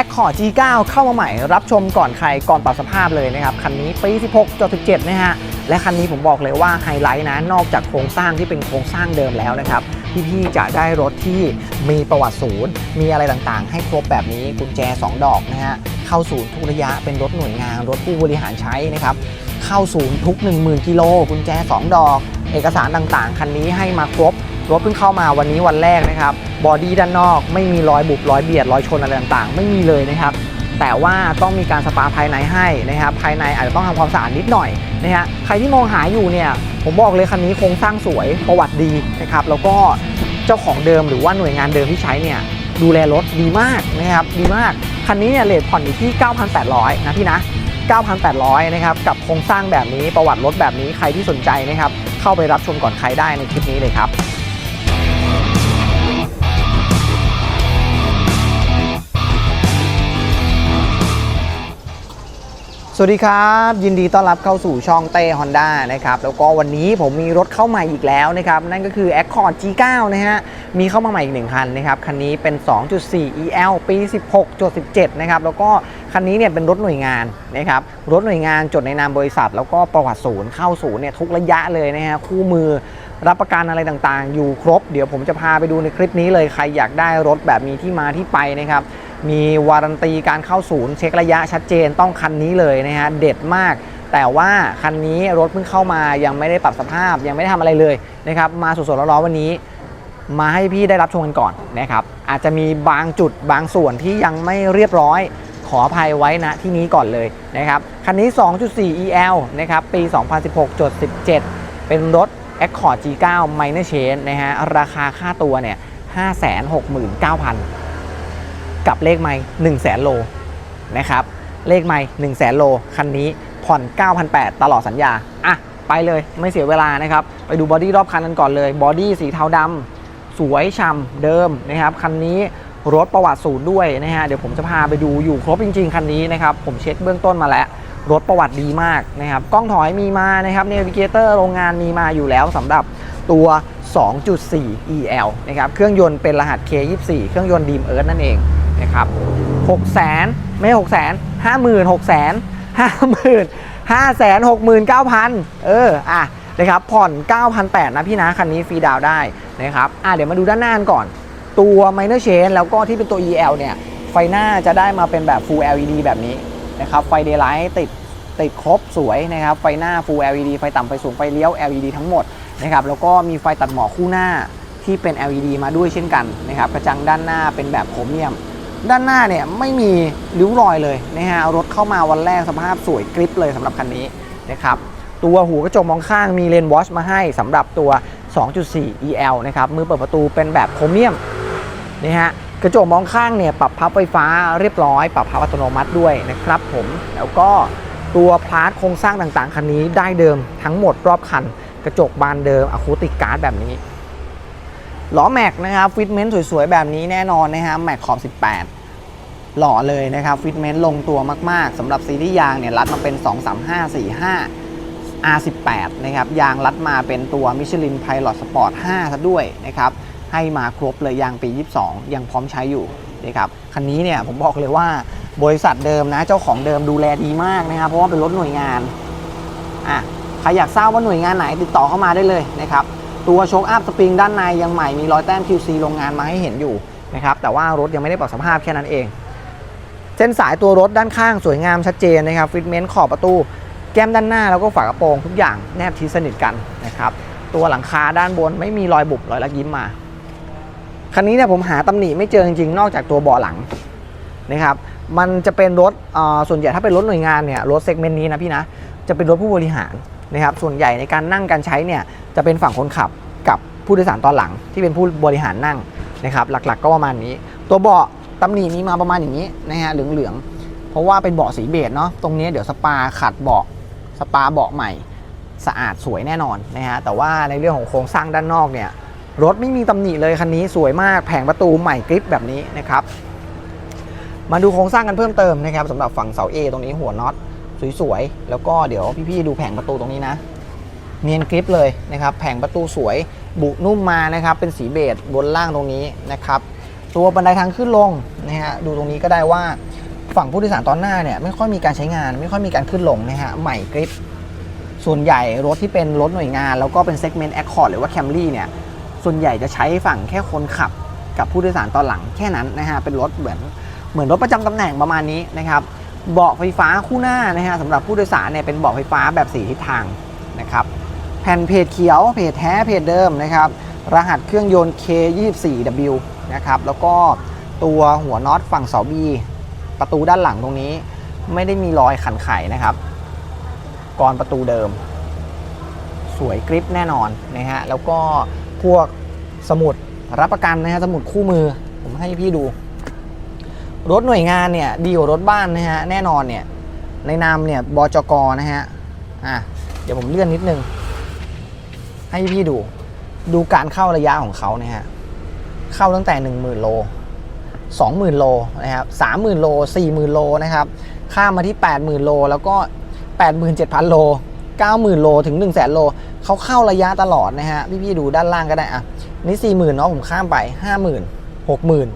Accord G9 เข้ามาใหม่รับชมก่อนใครก่อนปรับสภาพเลยนะครับ คันนี้ปี 16.17นะฮะ และคันนี้ผมบอกเลยว่าไฮไลท์นะ นอกจากโครงสร้างที่เป็นโครงสร้างเดิมแล้วนะครับพี่ๆจะได้รถที่มีประวัติศูนย์ มีอะไรต่างๆ ให้ครบแบบนี้กุญแจ 2 ดอกนะฮะเข้าศูนย์ทุกระยะเป็นรถหน่วยงาน รถผู้บริหารใช้นะครับเข้าศูนย์ทุก 10,000กิโลกุญแจ 2 ดอก เอกสารต่างๆ คันนี้ให้มาครบ รถเพิ่งเข้ามาวันนี้วันแรกนะครับบอดี้ด้านนอกไม่มีรอยบุบรอยเบียดรอยชนอะไรต่างๆ ไม่มีเลยนะครับแต่ว่าต้องมีการสปาภายในให้นะครับภายในอาจจะต้องทำความสะอาดนิดหน่อยนะฮะใครที่มองหาอยู่เนี่ยผมบอกเลยคันนี้โครงสร้างสวยประวัติดีนะครับแล้วก็เจ้าของเดิมหรือว่าหน่วยงานเดิมที่ใช้เนี่ยดูแลรถดีมากนะครับดีมาก คันนี้เนี่ยเลทผ่อนอยู่ที่ 9,800 นะพี่นะ 9,800 นะครับ กับโครงสร้างแบบนี้ประวัติรถแบบนี้ใครที่สนใจนะครับ เข้าไปรับชมก่อนใครได้ในคลิปนี้เลยครับ วัสดีครับ ยินดีต้อนรับเข้าสู่ช่องเต้ Honda นะครับแล้วก็วันนี้ผมมีรถเข้าใหม่อีกแล้วนะครับ นั่นก็คือ Accord G9 นะฮะมีเข้ามาใหม่อีกหนึ่งคันนะครับ คันนี้เป็น 2.4 EL ปี 16.17 นะครับ แล้วก็คันนี้เนี่ยเป็นรถหน่วยงานนะครับรถหน่วยงานจดในนามบริษัท แล้วก็ประวัติศูนย์เข้าศูนย์เนี่ยทุกระยะเลยนะฮะคู่มือรับประกันอะไรต่างๆ อยู่ครบ เดี๋ยวผมจะพาไปดูในคลิปนี้เลยใครอยากได้รถแบบมีที่มาที่ไปนะครับ มีวารันตีการเข้าศูนย์เช็คระยะชัดเจนต้องคันนี้เลยนะฮะเด็ดมาก แต่ว่าคันนี้รถเพิ่งเข้ามายังไม่ได้ปรับสภาพยังไม่ได้ทำอะไรเลยนะครับมาสดๆร้อนๆวันนี้ มาให้พี่ได้รับชมกันก่อนนะครับอาจจะมีบางจุดบางส่วนที่ยังไม่เรียบร้อยขออภัยไว้ณที่นี้ก่อนเลยนะครับคันนี้ 2.4 EL นะครับปี 2016.17 เป็นรถ Accord G9 Minor Change นะฮะราคาค่าตัวเนี่ย569,000 กับเลขไม่1 0 0 0 0แสนโลนะครับ เลขไม่1 0 0 0 0แสนโล คันนี้ผ่อน 9,800 ตลอดสัญญา อะ ไปเลยไม่เสียเวลานะครับ ไปดูบอดี้รอบคันกันก่อนเลย บอดี้สีเทาดำสวยฉ่ำเดิมนะครับ คันนี้รถประวัติศูนย์ด้วยนะฮะ เดี๋ยวผมจะพาไปดูอยู่ครบจริง ๆ คันนี้นะครับ ผมเช็คเบื้องต้นมาแล้ว รถประวัติดีมากนะครับ กล้องถอยมีมานะครับเนวิเกเตอร์โรงงานมีมาอยู่แล้วสำหรับตัว 2.4 EL นะครับ เครื่องยนต์เป็นรหัส K24 เครื่องยนต์ดีมเอิร์ธนั่นเอง นะครับ6แสนไม่6แสน50,000 6แสน50,000 5แสน69,000เอออะนะครับผ่อน 9,800นะพี่นะ คันนี้ฟรีดาวได้นะครับอะเดี๋ยวมาดูด้านหน้ากันก่อน ตัว minor change แล้วก็ที่เป็นตัว EL เนี่ย ไฟหน้าจะได้มาเป็นแบบ full LED แบบนี้นะครับ ไฟ daylight ติดติดครบสวยนะครับ ไฟหน้า full LED ไฟต่ำไฟสูง ไฟเลี้ยว LED ทั้งหมดนะครับ แล้วก็มีไฟตัดหมอกคู่หน้าที่เป็น LED มาด้วยเช่นกันนะครับ กระจังด้านหน้าเป็นแบบโครเมียม ด้านหน้าเนี่ยไม่มีริ้วรอยเลยนะฮะรถเข้ามาวันแรกสภาพสวยกริปเลยสำหรับคันนี้นะครับตัวหูกระจกมองข้างมีเลนวอชมาให้สำหรับตัว 2.4 EL นะครับมือเปิดประตูเป็นแบบโครเมียมนี่ฮะกระจกมองข้างเนี่ยปรับพับไฟฟ้าเรียบร้อย ปรับพับอัตโนมัติด้วยนะครับผมแล้วก็ตัวพาร์ทโครงสร้างต่างๆ คันนี้ได้เดิมทั้งหมดรอบคัน กระจกบานเดิมอะคูติกการ์ดแบบนี้ ล้อแม็กนะครับฟิตเมนต์สวยๆ แบบนี้แน่นอนนะฮะแม็กขอบ 18 หล่อเลยนะครับฟิตเมนต์ลงตัวมากๆสำหรับซีรีส์ยางเนี่ยรัดมาเป็น 23545 R18 นะครับยางรัดมาเป็นตัว Michelin Pilot Sport 5ซะด้วยนะครับให้มาครบเลยยางปี 22 ยังพร้อมใช้อยู่นะครับคันนี้เนี่ยผมบอกเลยว่าบริษัทเดิมนะเจ้าของเดิมดูแลดีมากนะครับเพราะว่าเป็นรถหน่วยงานอะใครอยากทราบว่าหน่วยงานไหนติดต่อเข้ามาได้เลยนะครับ ตัวโชคอัพสปริงด้านในยังใหม่มีรอยแต้ม QC โรงงานมาให้เห็นอยู่นะครับแต่ว่ารถยังไม่ได้ปรับสภาพแค่นั้นเอง เส้นสายตัวรถด้านข้างสวยงามชัดเจนนะครับฟิตเมนต์ขอบประตู แก้มด้านหน้าแล้วก็ฝากระโปรงทุกอย่างแนบชิดสนิทกันนะครับตัวหลังคาด้านบนไม่มีรอยบุบรอยลักยิ้มมาคันนี้เนี่ยผมหาตำหนิไม่เจอจริงๆ นอกจากตัวเบาะหลังนะครับ มันจะเป็นรถอ่อส่วนใหญ่ถ้าเป็นรถหน่วยงานเนี่ยรถเซกเมนต์นี้นะพี่นะ จะเป็นรถผู้บริหาร นะครับส่วนใหญ่ในการนั่งการใช้เนี่ยจะเป็นฝั่งคนขับกับผู้โดยสารตอนหลัง ที่เป็นผู้บริหารนั่งนะครับหลักๆ ก็ประมาณนี้ ตัวเบาะตำหนิมีมาประมาณอย่างนี้นะฮะเหลืองๆเพราะว่าเป็นเบาะสีเบจเนาะตรงนี้เดี๋ยวสปาขัดเบาะสปาเบาะใหม่สะอาดสวยแน่นอนนะฮะแต่ว่าในเรื่องของโครงสร้างด้านนอกเนี่ยรถไม่มีตำหนิเลยคันนี้สวยมากแผงประตูใหม่กริปแบบนี้นะครับมาดูโครงสร้างกันเพิ่มเติมนะครับสำหรับฝั่งเสา A ตรงนี้หัวน็อต สวยๆ แล้วก็เดี๋ยวพี่ๆดูแผงประตูตรงนี้นะ เนียนกริปเลยนะครับ แผงประตูสวยบุนุ่มมานะครับ เป็นสีเบจบนล่างตรงนี้นะครับ ตัวบันไดทางขึ้นลงนะฮะ ดูตรงนี้ก็ได้ว่าฝั่งผู้โดยสารตอนหน้าเนี่ยไม่ค่อยมีการใช้งาน ไม่ค่อยมีการขึ้นลงนะฮะ ใหม่กริป ส่วนใหญ่รถที่เป็นรถหน่วยงาน แล้วก็เป็นเซกเมนต์แอคคอร์ดหรือว่าแคมรี่เนี่ย ส่วนใหญ่จะใช้ฝั่งแค่คนขับกับผู้โดยสารตอนหลังแค่นั้นนะฮะ เป็นรถเหมือนเหมือนรถประจำตำแหน่งประมาณนี้นะครับ เบาะไฟฟ้าคู่หน้านะฮะสำหรับผู้โดยสารเนี่ยเป็นเบาะไฟฟ้าแบบสีทิศทางนะครับแผ่นเพจเขียวเพจแท้เพจเดิมนะครับรหัสเครื่องยนต์ K24W นะครับแล้วก็ตัวหัวน็อตฝั่งเสาบีประตูด้านหลังตรงนี้ ไม่ได้มีรอยขันไขนะครับกรอนประตูเดิม สวยกริปแน่นอนนะฮะแล้วก็พวกสมุดรับประกันนะฮะสมุดคู่มือ ผมให้พี่ดู รถหน่วยงานเนี่ยดีกว่ารถบ้านนะฮะแน่นอนเนี่ยในนามเนี่ยบจกนะฮะอะเดี๋ยวผมเลื่อนนิดนึง ให้พี่ดูดูการเข้าระยะของเขาเนี่ยฮะเข้าตั้งแต่ 10,000 โล 20,000 โลนะครับ30,000 โล 40,000 โลนะครับข้ามมาที่ 80,000 โล แล้วก็ 87,000 โล 90,000 โลถึง 100,000 โลเขาเข้าระยะตลอดนะฮะพี่ๆดูด้านล่างก็ได้อะนี่40,000เนาะผมข้ามไป 50,000 60,000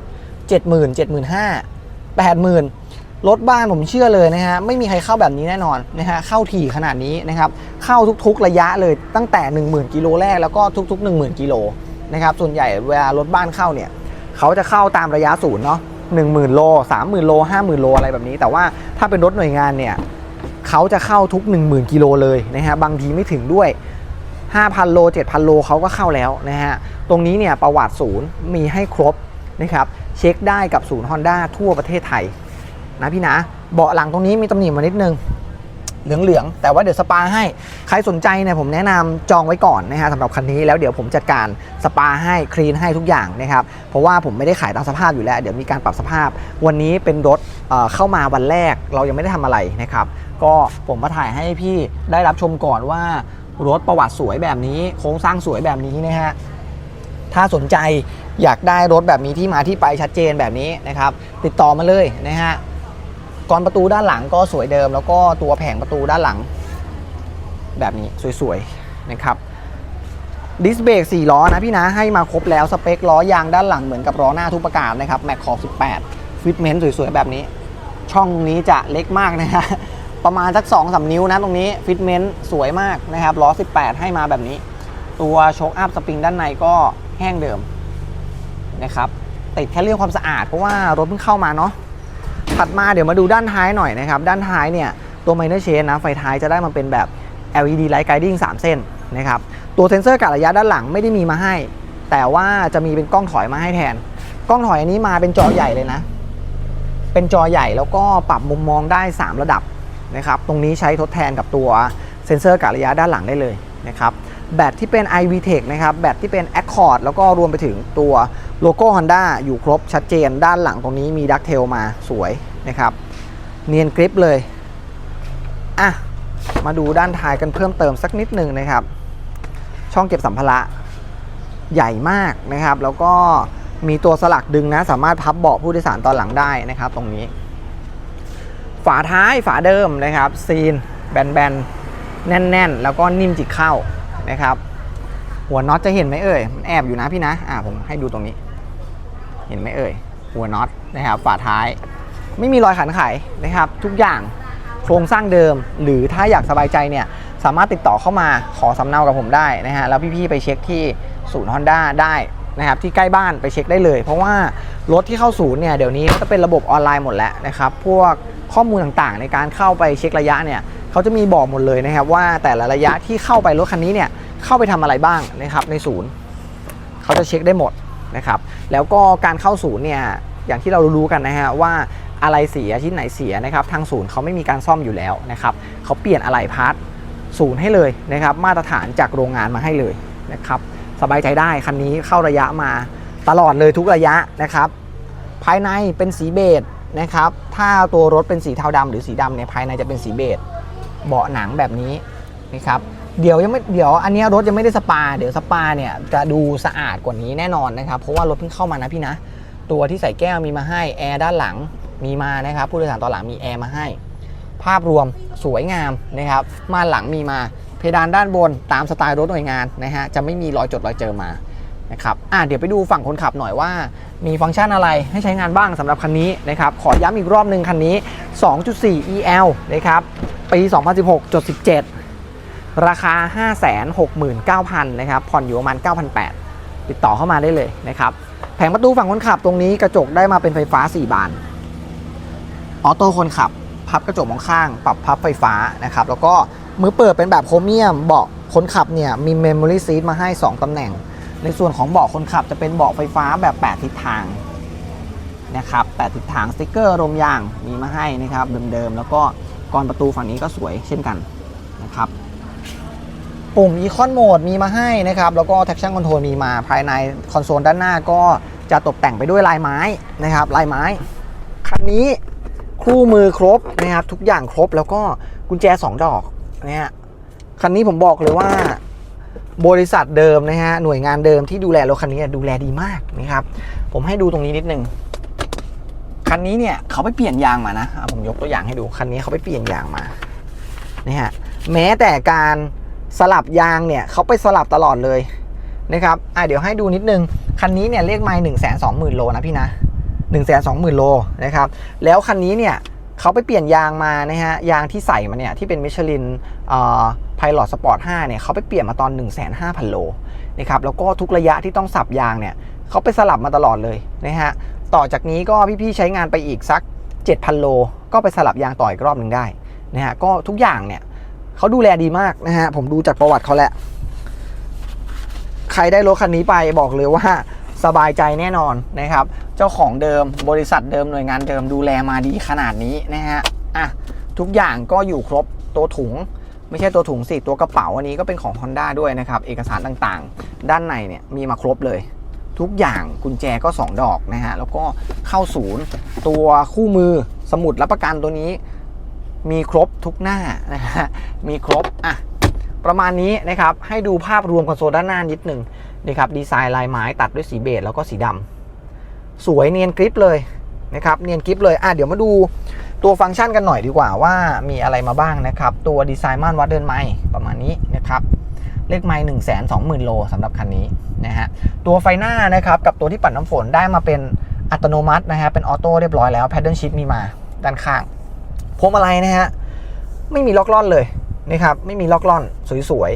70,000 75,000 80,000รถบ้านผมเชื่อเลยนะฮะไม่มีใครเข้าแบบนี้แน่นอนนะฮะเข้าถี่ขนาดนี้นะครับเข้าทุกๆระยะเลยตั้งแต่ 10,000กิโลแรกแล้วก็ทุก ๆ 10,000กิโลนะครับส่วนใหญ่เวลารถบ้านเข้าเนี่ยเขาจะเข้าตามระยะศูนย์เนาะ10,000โล30,000โล50,000โลอะไรแบบนี้ แต่ว่าถ้าเป็นรถหน่วยงานเนี่ยเขาจะเข้าทุก 10,000กิโลเลยนะฮะบางทีไม่ถึงด้วย 5,000 โล 7,000 โลเขาก็เข้าแล้วนะฮะตรงนี้เนี่ยประวัติศูนย์มีให้ครบนะครับ เช็คได้กับศูนย์ Honda ทั่วประเทศไทย นะพี่นะ เบาะหลังตรงนี้มีตำหนิมานิดนึง เหลืองๆ แต่ว่าเดี๋ยวสปาให้ ใครสนใจเนี่ยผมแนะนำจองไว้ก่อนนะฮะสำหรับคันนี้แล้วเดี๋ยวผมจัดการสปาให้คลีนให้ทุกอย่างนะครับ เพราะว่าผมไม่ได้ขายตามสภาพอยู่แล้ว เดี๋ยวมีการปรับสภาพ วันนี้เป็นรถเเข้ามาวันแรกเรายังไม่ได้ทำอะไรนะครับ ก็ผมมาถ่ายให้พี่ได้รับชมก่อนว่ารถประวัติสวยแบบนี้ โครงสร้างสวยแบบนี้นะฮะ ถ้าสนใจอยากได้รถแบบมีที่มาที่ไปชัดเจนแบบนี้นะครับ ติดต่อมาเลยนะฮะกรอนประตูด้านหลังก็สวยเดิม แล้วก็ตัวแผงประตูด้านหลัง แบบนี้สวยๆนะครับดิสเบรก4ล้อนะพี่นะให้มาครบแล้วสเปคล้อยางด้านหลังเหมือนกับล้อหน้าทุกประการนะครับแม็กขอบ 18 ฟิตเมนต์สวยๆ แบบนี้ ช่องนี้จะเล็กมากนะฮะประมาณสัก2อสนิ้วนะตรงนี้ฟิตเมนต์สวยมากนะครับล้อ 18 ให้มาแบบนี้ ตัวโชคอัพสปริงด้านในก็ แห้งเดิมนะครับติดแค่เรื่องความสะอาดเพราะว่ารถเพิ่งเข้ามาเนาะถัดมาเดี๋ยวมาดูด้านท้ายหน่อยนะครับ ด้านท้ายเนี่ยตัว Minor Change นะไฟท้ายจะได้มาเป็นแบบ LED Light Guiding 3 เส้นนะครับตัวเซ็นเซอร์กะระยะด้านหลังไม่ได้มีมาให้ แต่ว่าจะมีเป็นกล้องถอยมาให้แทน กล้องถอยอันนี้มาเป็นจอใหญ่เลยนะ เป็นจอใหญ่แล้วก็ปรับมุมมองได้ 3 ระดับนะครับตรงนี้ใช้ทดแทนกับตัวเซ็นเซอร์กะระยะด้านหลังได้เลยนะครับ แบตที่เป็น iVTEC นะครับ แบตที่เป็น Accord แล้วก็รวมไปถึงตัวโลโก้ Honda อยู่ครบชัดเจน ด้านหลังตรงนี้มีดักเทลมาสวยนะครับ เนียนกริปเลย อะ มาดูด้านท้ายกันเพิ่มเติมสักนิดหนึ่งนะครับ ช่องเก็บสัมภาระใหญ่มากนะครับ แล้วก็มีตัวสลักดึงนะ สามารถพับเบาะผู้โดยสารตอนหลังได้นะครับ ตรงนี้ ฝาท้ายฝาเดิมนะครับ ซีน แบนๆ แน่นๆ แล้วก็นิ่มจิกเข้า นะครับ หัวน็อตจะเห็นไหมเอ่ยมันแอบอยู่นะพี่นะอ่าผมให้ดูตรงนี้ เห็นไหมเอ่ยหัวน็อตนะครับฝาท้าย ไม่มีรอยขันไขนะครับ ทุกอย่างโครงสร้างเดิม หรือถ้าอยากสบายใจเนี่ยสามารถติดต่อเข้ามาขอสำเนากับผมได้นะฮะแล้วพี่ๆไปเช็คที่ศูนย์ Honda ได้นะครับที่ใกล้บ้านไปเช็คได้เลย เพราะว่ารถที่เข้าศูนย์เนี่ยเดี๋ยวนี้ก็จะเป็นระบบออนไลน์หมดแล้วนะครับ พวกข้อมูลต่างๆ ในการเข้าไปเช็คระยะเนี่ย เขาจะมีบอกหมดเลยนะครับว่าแต่ละระยะที่เข้าไปรถคันนี้เนี่ยเข้าไปทำอะไรบ้างนะครับในศูนย์เขาจะเช็คได้หมดนะครับแล้วก็การเข้าศูนย์เนี่ยอย่างที่เรารู้กันนะฮะว่าอะไรเสียชิ้นไหนเสียนะครับทางศูนย์เขาไม่มีการซ่อมอยู่แล้วนะครับเขาเปลี่ยนอะไรพาร์ทศูนย์ให้เลยนะครับมาตรฐานจากโรงงานมาให้เลยนะครับสบายใจได้คันนี้เข้าระยะมาตลอดเลยทุกระยะนะครับ ภายในเป็นสีเบจนะครับถ้าตัวรถเป็นสีเทาดำหรือสีดำเนี่ยภายในจะเป็นสีเบจ เบาะหนังแบบนี้นะครับเดี๋ยวยังไม่เดี๋ยวอันนี้รถยังไม่ได้สปา เดี๋ยวสปาเนี่ยจะดูสะอาดกว่านี้แน่นอนนะครับ เพราะว่ารถเพิ่งเข้ามานะพี่นะ ตัวที่ใส่แก้วมีมาให้แอร์ด้านหลังมีมานะครับผู้โดยสารตอนหลังมีแอร์มาให้ ภาพรวมสวยงามนะครับมาหลังมีมา เพดานด้านบนตามสไตล์รถหน่วยงานนะฮะจะไม่มีรอยจดรอยเจอมานะครับอะเดี๋ยวไปดูฝั่งคนขับหน่อยว่า มีฟังก์ชันอะไรให้ใช้งานบ้างสำหรับคันนี้นะครับขอย้ำอีกรอบหนึ่งคันนี้ 2.4 EL นะครับ ปี 2016.17 ราคา 569,000นะครับ ผ่อนอยู่ประมาณ 9,800 ติดต่อเข้ามาได้เลยนะครับ แผงประตูฝั่งคนขับตรงนี้กระจกได้มาเป็นไฟฟ้า 4 บาน ออโต้คนขับ พับกระจกมองข้าง ปรับพับไฟฟ้านะครับ แล้วก็มือเปิดเป็นแบบโครเมียม เบาะคนขับเนี่ยมี Memory Seat มาให้ 2 ตำแหน่ง ในส่วนของเบาะคนขับจะเป็นเบาะไฟฟ้าแบบ 8 ทิศทางนะครับ 8 ทิศทางสติ๊กเกอร์ลมยางมีมาให้นะครับเดิมๆ แล้วก็ รอนประตูฝั่งนี้ก็สวยเช่นกันนะครับปุ่ม Econ Mode มีมาให้นะครับ แล้วก็ Traction Control มีมาภายในคอนโซลด้านหน้าก็จะตกแต่งไปด้วยลายไม้นะครับลายไม้ คันนี้คู่มือครบนะครับทุกอย่างครบแล้วก็กุญแจ 2 ดอกนะฮะคันนี้ผมบอกเลยว่าบริษัทเดิมนะฮะหน่วยงานเดิมที่ดูแลรถคันนี้ดูแลดีมากนะครับผมให้ดูตรงนี้นิดนึง คันนี้เนี่ยเขาไปเปลี่ยนยางมานะผมยกตัวอย่างให้ดูคันนี้เขาไปเปลี่ยนยางมานะฮะแม้แต่การสลับยางเนี่ยเขาไปสลับตลอดเลยนะครับอะเดี๋ยวให้ดูนิดนึง คันนี้เนี่ยเลขไมล์หนึ่งแสนสองหมื่นโลนะพี่นะหนึ่งแสนสองหมื่นโลนะครับแล้วคันนี้เนี่ยเขาไปเปลี่ยนยางมานะฮะยางที่ใส่มาเนี่ยที่เป็นมิชลินไพลอตสปอร์ต5เนี่ยเขาไปเปลี่ยนมาตอน 1 5 0 0 0โลนะครับแล้วก็ทุกระยะที่ต้องสับยางเนี่ยเขาไปสลับมาตลอดเลยนะฮะ ต่อจากนี้ก็พี่ๆใช้งานไปอีกสัก 7,000 โล ก็ไปสลับยางต่ออีกรอบหนึ่งได้นะฮะก็ทุกอย่างเนี่ยเขาดูแลดีมากนะฮะผมดูจากประวัติเขาแหล้วใครได้รถคันนี้ไปบอกเลยว่าสบายใจแน่นอนนะครับ เจ้าของเดิมบริษัทเดิมหน่วยงานเดิมดูแลมาดีขนาดนี้นะฮะอะทุกอย่างก็อยู่ครบตัวถุง ไม่ใช่ตัวถุงสิตัวกระเป๋าอันนี้ก็เป็นของ Honda ด้วยนะครับ เอกสารต่างๆ ด้านในเนี่ยมีมาครบเลย ทุกอย่างกุญแจก็ 2 ดอกนะฮะ แล้วก็เข้าศูนย์ตัวคู่มือสมุดรับประกันตัวนี้ มีครบทุกหน้านะฮะ มีครบ อะ ประมาณนี้นะครับ ให้ดูภาพรวมคอนโซลด้านหน้านิดหนึ่งนะครับ ดีไซน์ลายไม้ตัดด้วยสีเบจแล้วก็สีดำสวยเนียนกริปเลยนะครับเนียนกริปเลยอะเดี๋ยวมาดูตัวฟังก์ชันกันหน่อยดีกว่าว่ามีอะไรมาบ้างนะครับ ตัวดีไซน์ม่านวัดเดินไม้ประมาณนี้นะครับ เลขไม้หนึ่งแสนสองหมื่นโลสำหรับคันนี้นะฮะตัวไฟหน้านะครับกับตัวที่ปัดน้ำฝนได้มาเป็นอัตโนมัตินะฮะเป็นออโต้เรียบร้อยแล้วแพดเดิลชิพมีมาด้านข้างพวงมาลัยนะฮะไม่มีล็อกล่อนเลยนะครับไม่มีล็อกล่อนสวย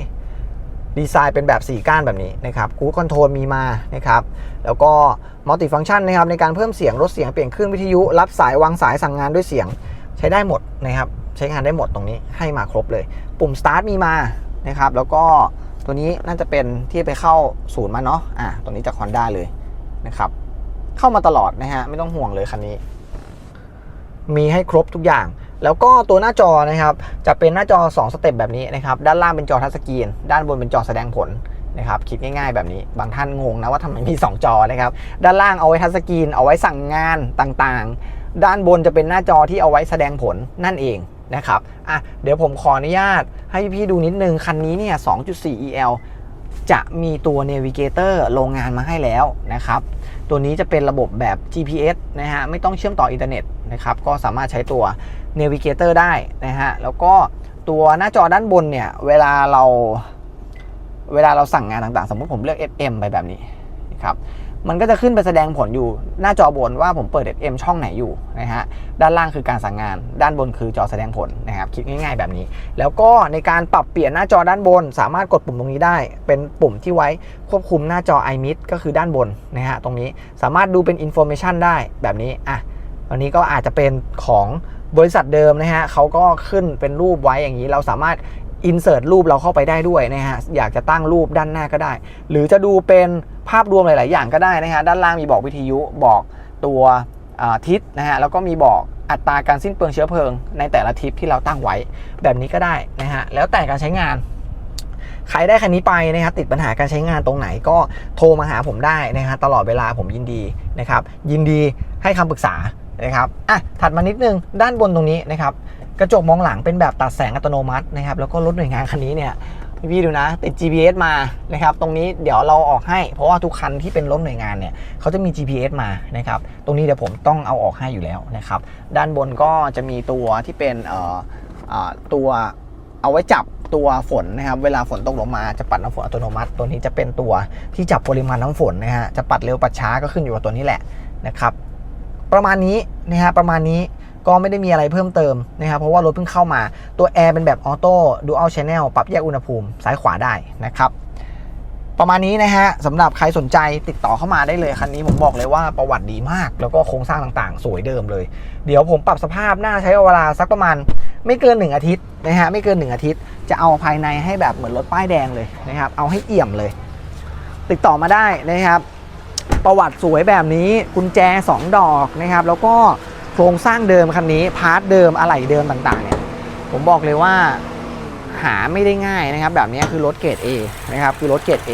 ๆ ดีไซน์เป็นแบบ 4 ก้านแบบนี้นะครับกูคอนโทรลมีมานะครับแล้วก็มัลติฟัง c t ชันนะครับในการเพิ่มเสียงลดเสียงเปลี่ยนคลื่นวิทยุ รับสายวางสายสั่งงานด้วยเสียงใช้ได้หมดนะครับใช้งานได้หมดตรงนี้ให้มาครบเลย ปุ่ม start มีมา นะครับ แล้วก็ตัวนี้น่าจะเป็นที่ไปเข้าศูนย์มาเนาะอะตัวนี้จาก Honda เลยนะครับ เข้ามาตลอดนะฮะไม่ต้องห่วงเลยคันนี้ มีให้ครบทุกอย่าง แล้วก็ตัวหน้าจอนะครับ จะเป็นหน้าจอ 2 สเต็ปแบบนี้นะครับ ด้านล่างเป็นจอทัชสกรีน ด้านบนเป็นจอแสดงผลนะครับคิดง่ายๆแบบนี้บางท่านงงนะว่าทำไมมี 2 จอนะครับด้านล่างเอาไว้ทัชสกรีนเอาไว้สั่งงานต่างๆ ด้านบนจะเป็นหน้าจอที่เอาไว้แสดงผลนั่นเองนะครับอะเดี๋ยวผมขออนุญาต ให้พี่ดูนิดนึง คันนี้เนี่ย 2.4 EL จะมีตัว Navigator โรงงานมาให้แล้วนะครับ ตัวนี้จะเป็นระบบแบบ GPS นะฮะ ไม่ต้องเชื่อมต่ออินเทอร์เน็ตนะครับ ก็สามารถใช้ตัว Navigator ได้นะฮะ แล้วก็ตัวหน้าจอด้านบนเนี่ย เวลาเรา เวลาเราสั่งงานต่างๆ สมมติผมเลือก FM ไปแบบนี้นะครับ มันก็จะขึ้นไปแสดงผลอยู่หน้าจอบนว่าผมเปิด FM ช่องไหนอยู่นะฮะ ด้านล่างคือการสั่งงาน ด้านบนคือจอแสดงผลนะครับ คิดง่ายๆแบบนี้ แล้วก็ในการปรับเปลี่ยนหน้าจอด้านบน สามารถกดปุ่มตรงนี้ได้ เป็นปุ่มที่ไว้ควบคุมหน้าจอ iMid ก็คือด้านบนนะฮะ ตรงนี้สามารถดูเป็น Information ได้แบบนี้ อะอันนี้ก็อาจจะเป็นของบริษัทเดิมนะฮะเขาก็ขึ้นเป็นรูปไว้อย่างนี้ เราสามารถ อินเสิร์ตรูปเราเข้าไปได้ด้วยนะฮะ อยากจะตั้งรูปด้านหน้าก็ได้ หรือจะดูเป็นภาพรวมหลาย ๆ อย่างก็ได้นะฮะ ด้านล่างมีบอกวิทยุบอกตัวทิศนะฮะ แล้วก็มีบอกอัตราการสิ้นเปลืองเชื้อเพลิง ในแต่ละทิศที่เราตั้งไว้แบบนี้ก็ได้นะฮะ แล้วแต่การใช้งาน ใครได้คันนี้ไปนะครับติดปัญหาการใช้งานตรงไหนก็โทรมาหาผมได้นะฮะตลอดเวลาผมยินดีนะครับ ยินดีให้คำปรึกษานะครับอะถัดมานิดนึงด้านบนตรงนี้นะครับ กระจกมองหลังเป็นแบบตัดแสงอัตโนมัตินะครับแล้วก็รถหน่วยงานคันนี้เนี่ยพี่ดูนะ ติด GPS มานะครับตรงนี้เดี๋ยวเราออกให้ เพราะว่าทุกคันที่เป็นรถหน่วยงานเนี่ยเขาจะมี GPS มานะครับตรงนี้เดี๋ยวผมต้องเอาออกให้อยู่แล้วนะครับด้านบนก็จะมีตัวที่เป็นเอ่ออตัวเอาไว้จับตัวฝนนะครับเวลาฝนตกลงมาจะปัดน้ำฝนอัตโนมัติ ตัวนี้จะเป็นตัวที่จับปริมาณน้ำฝนนะฮะจะปัดเร็วปัดช้าก็ขึ้นอยู่กับตัวนี้แหละนะครับประมาณนี้นะฮะประมาณนี้ ก็ไม่ได้มีอะไรเพิ่มเติมนะครับเพราะว่ารถเพิ่งเข้ามาตัวแอร์เป็นแบบออโต้ดูอัลชแนลปรับแยกอุณหภูมิซ้ายขวาได้นะครับประมาณนี้นะฮะสำหรับใครสนใจติดต่อเข้ามาได้เลยคันนี้ผมบอกเลยว่าประวัติดีมาก แล้วก็โครงสร้างต่างๆ สวยเดิมเลย เดี๋ยวผมปรับสภาพหน่าใช้เวลาสักประมาณไม่เกิน 1 อาทิตย์นะฮะไม่เกิน 1 อาทิตย์ จะเอาภายในให้แบบเหมือนรถป้ายแดงเลยนะครับเอาให้เอี่ยมเลย ติดต่อมาได้นะครับ ประวัติสวยแบบนี้กุญแจ 2 ดอกนะครับ แล้วก็ ครงสร้างเดิมคันนี้พาร์ทเดิมอะไหล่เดิมต่างๆเนี่ยผมบอกเลยว่าหาไม่ได้ง่ายนะครับ แบบนี้คือรถเกรด A นะครับคือรถเกรด A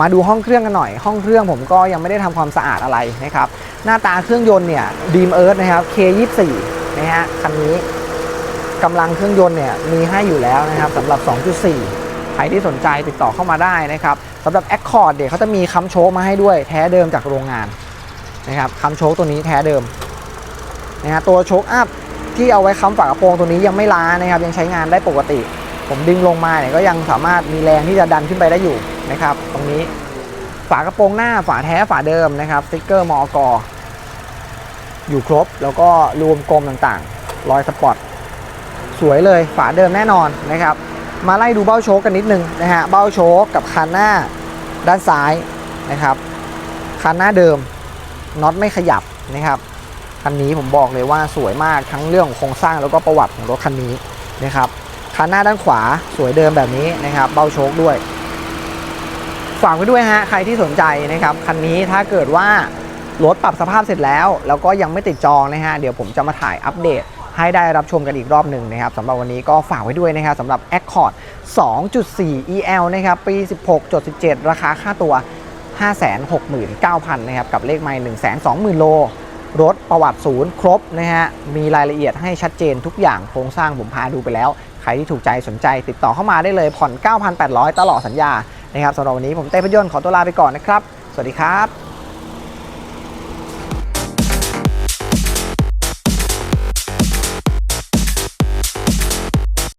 มาดูห้องเครื่องกันหน่อย ห้องเครื่องผมก็ยังไม่ได้ทำความสะอาดอะไรนะครับ หน้าตาเครื่องยนต์เนี่ยดีมเอิร์ธนะครับ K24 นะฮะคันนี้กำลังเครื่องยนต์เนี่ยมีให้อยู่แล้วนะครับสำหรับ 2.4 ใครที่สนใจติดต่อเข้ามาได้นะครับสำหรับ Accord เดี๋ยวเขาจะมีคัมโชคมาให้ด้วยแท้เดิมจากโรงงานนะครับคัมโชคตัวนี้แท้เดิม นะฮะตัวโชคอัพที่เอาไว้ค้ำฝากระโปรงตัวนี้ยังไม่ล้านะครับยังใช้งานได้ปกติ ผมดึงลงมาเนี่ยก็ยังสามารถมีแรงที่จะดันขึ้นไปได้อยู่นะครับตรงนี้ฝากระโปรงหน้าฝาแท้ฝาเดิมนะครับสติ๊กเกอร์มอกอยู่ครบแล้วก็รวมกลมต่างๆ รอยสปอตสวยเลยฝาเดิมแน่นอนนะครับ มาไล่ดูเบ้าโชคกันนิดนึงนะฮะเบ้าโชคกับคันหน้าด้านซ้ายนะครับคันหน้าเดิมน็อตไม่ขยับนะครับ คันนี้ผมบอกเลยว่าสวยมากทั้งเรื่องโครงสร้างแล้วก็ประวัติของรถคันนี้นะครับคันหน้าด้านขวาสวยเดิมแบบนี้นะครับ เบ้าโชคด้วย ฝากไว้ด้วยฮะใครที่สนใจนะครับคันนี้ถ้าเกิดว่ารถปรับสภาพเสร็จแล้ว แล้วก็ยังไม่ติดจองนะฮะเดี๋ยวผมจะมาถ่ายอัปเดตให้ได้รับชมกันอีกรอบหนึ่งนะครับสำหรับวันนี้ก็ฝากไว้ด้วยนะครับสำหรับ Accord 2.4 EL นะครับปี 16.17 ราคาค่าตัว 569,000นะครับกับเลขไมล์120,000 โล รถประวัติศูนย์ครบนะฮะ มีรายละเอียดให้ชัดเจนทุกอย่างโครงสร้างผมพาดูไปแล้ว ใครที่ถูกใจสนใจติดต่อเข้ามาได้เลยผ่อน 9,800 ตลอดสัญญานะครับสำหรับวันนี้ผมเต้พยนต์ขอตัวลาไปก่อนนะครับ สวัสดีครับ